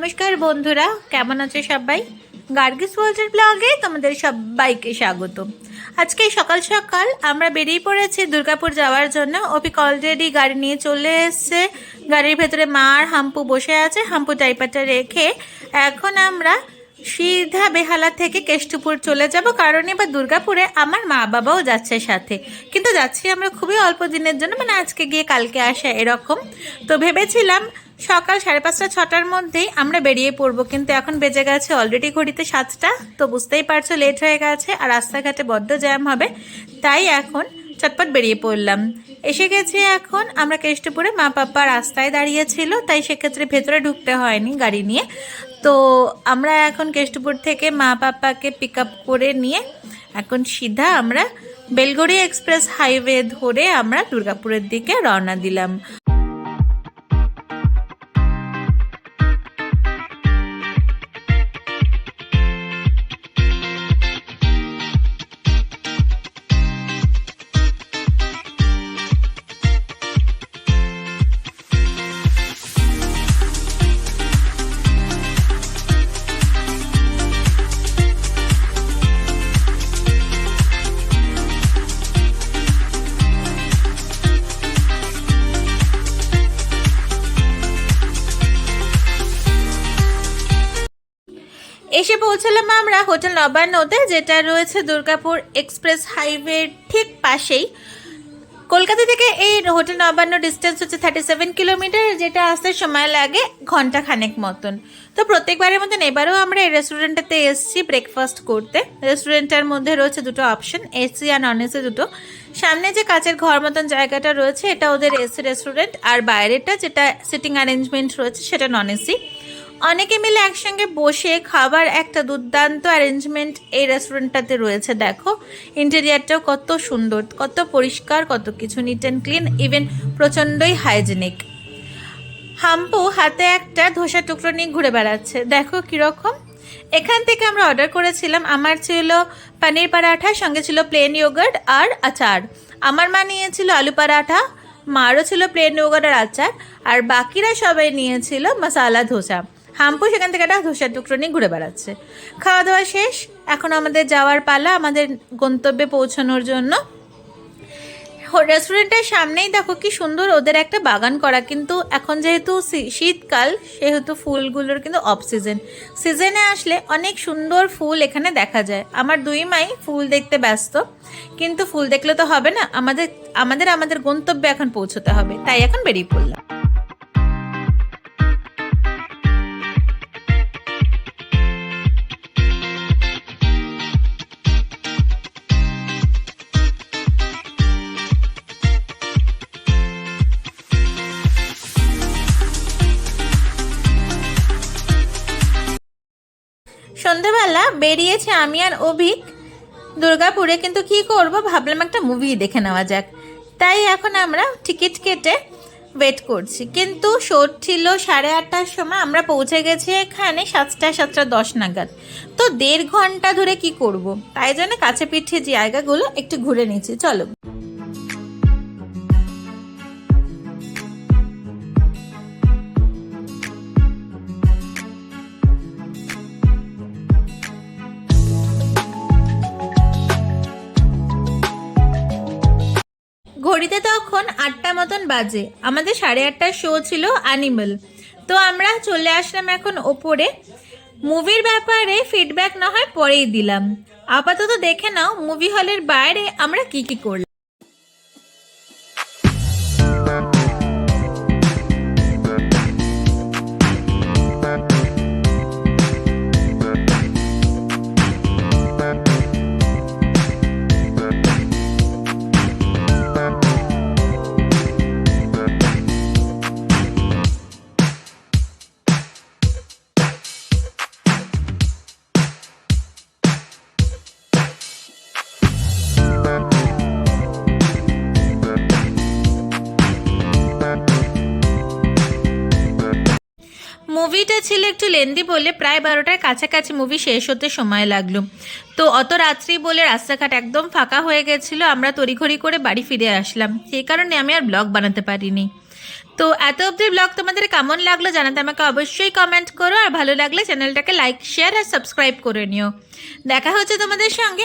নমস্কার বন্ধুরা, কেমন আছে সবাই? গার্গিস ওয়ার্ল্ডের ব্লগে তোমাদের সবাইকে স্বাগত। আজকে সকাল সকাল আমরা বেরিয়ে পড়েছি দুর্গাপুর যাওয়ার জন্য। অপিক অলরেডি গাড়ি নিয়ে চলে এসছে। গাড়ির ভেতরে মা আর হাম্পু বসে আছে। হাম্পু টাইপারটা রেখে এখন আমরা সিধা বেহালা থেকে কেষ্টপুর চলে যাব। কারণ এবার দুর্গাপুরে আমার মা বাবাও যাচ্ছে সাথে। কিন্তু যাচ্ছি আমরা খুবই অল্প দিনের জন্য। মানে আজকে গিয়ে কালকে আসা এরকম। তো ভেবেছিলাম সকাল সাড়ে পাঁচটা, ছটার মধ্যেই আমরা বেরিয়ে পড়ব। কিন্তু এখন বেজে গেছে অলরেডি ঘড়িতে সাতটা, তো বুঝতেই পারছ লেট হয়ে গেছে আর রাস্তাঘাটে বড্ড জ্যাম হবে। তাই এখন চটপট বেরিয়ে পড়লাম। এসে গেছি এখন, আমরা কেষ্টপুরে, মা পাপা রাস্তায় দাঁড়িয়েছিল তাই সেক্ষেত্রে ভেতরে ঢুকতে হয়নি গাড়ি নিয়ে। তো আমরা এখন কেষ্টপুর থেকে মা পাপাকে পিক আপ করে নিয়ে এখন সিধা আমরা বেলগড়ি এক্সপ্রেস হাইওয়ে ধরে আমরা দুর্গাপুরের দিকে রওনা দিলাম। এসে পৌঁছালাম আমরা হোটেল নবান্নতে, যেটা রয়েছে দুর্গাপুর এক্সপ্রেস হাইওয়ের ঠিক পাশেই। কলকাতা থেকে এই হোটেল নবান্ন ডিস্টেন্স হচ্ছে থার্টি সেভেন কিলোমিটার যেটা আসতে সময় লাগে ঘণ্টা খানেক মতন। তো প্রত্যেকবারের মতন এবারেও আমরা এই রেস্টুরেন্টটাতে এসেছি ব্রেকফাস্ট করতে। রেস্টুরেন্টটার মধ্যে রয়েছে দুটো অপশন এসি আর নন এসি দুটো। সামনে যে কাচের ঘর মতন জায়গাটা রয়েছে, এটা ওদের এসি রেস্টুরেন্ট আর বাইরেটা যেটা সিটিং অ্যারেঞ্জমেন্ট রয়েছে, সেটা নন এসি অনেকে মিলে একসঙ্গে বসে খাবার, একটা দুর্দান্ত অ্যারেঞ্জমেন্ট এই রেস্টুরেন্টটাতে রয়েছে। দেখো ইন্টেরিয়ারটাও কত সুন্দর, কত পরিষ্কার, কত কিছু নিট অ্যান্ড ক্লিন ইভেন প্রচণ্ডই হাইজেনিক হাম্পু হাতে একটা ধোসা টুকরো নিয়ে ঘুরে বেড়াচ্ছে। দেখো কীরকম। এখান থেকে আমরা অর্ডার করেছিলাম, আমার ছিল পানির পরাঠা, সঙ্গে ছিল প্লেন ইয়োগার্ট আর আচার। আমার মা নিয়েছিল আলু পরাঠা, মারও ছিল প্লেন ইয়োগার্ট আর আচার, আর বাকিরা সবাই নিয়েছিল মশালা ধোসা। হাম্পু সেখান থেকে একটা ধোসার টুকরো নিয়ে ঘুরে বেড়াচ্ছে। খাওয়া দাওয়া শেষ, এখন আমাদের যাওয়ার পালা আমাদের গন্তব্যে পৌঁছানোর জন্য। রেস্টুরেন্টের সামনেই দেখো কি সুন্দর ওদের একটা বাগান করা, কিন্তু এখন যেহেতু শীতকাল, সেহেতু ফুলগুলোর কিন্তু অফ সিজন সিজনে আসলে অনেক সুন্দর ফুল এখানে দেখা যায়। আমার দুই মাই ফুল দেখতে ব্যস্ত, কিন্তু ফুল দেখলে তো হবে না। আমাদের আমাদের আমাদের গন্তব্যে এখন পৌঁছতে হবে, তাই এখন বেরিয়ে পড়লাম। সন্ধেবেলা বেরিয়েছে আমি আর অভিক দুর্গাপুরে, কিন্তু কি করব ভাবলাম একটা মুভি দেখে নেওয়া যাক। তাই এখন আমরা টিকিট কেটে ওয়েট করছি। কিন্তু শো ছিল সাড়ে আটটার সময়, আমরা পৌঁছে গেছি এখানে সাতটা সাতটা দশ নাগাদ। তো দেড় ঘণ্টা ধরে কি করব? তাই জন্য কাছে পিঠে জায়গাগুলো একটু ঘুরে নিচ্ছি চলো। ঘড়িতে তখন আটটা মতন বাজে। আমাদের সাড়ে আটটার শো ছিল অ্যানিমেল তো আমরা চলে আসলাম এখন ওপরে। মুভির ব্যাপারে ফিডব্যাক না হয় পরেই দিলাম। আপাতত দেখে নাও মুভি হলের বাইরে আমরা কি কি করলাম। মুভিটা ছিল একটু লেন্দি বলে প্রায় বারোটার কাছাকাছি মুভি শেষ হতে সময় লাগল। তো অত রাত্রি বলে রাস্তাঘাট একদম ফাঁকা হয়ে গেছিল, আমরা তড়িঘড়ি করে বাড়ি ফিরে আসলাম। সেই কারণে আমি আর ব্লগ বানাতে পারিনি। তো এত অবধি ব্লগ তোমাদের কেমন লাগল জানাতে আমাকে অবশ্যই কমেন্ট করো, আর ভালো লাগলে চ্যানেলটাকে লাইক শেয়ার আর সাবস্ক্রাইব করে নিও। দেখা হচ্ছে তোমাদের সঙ্গে।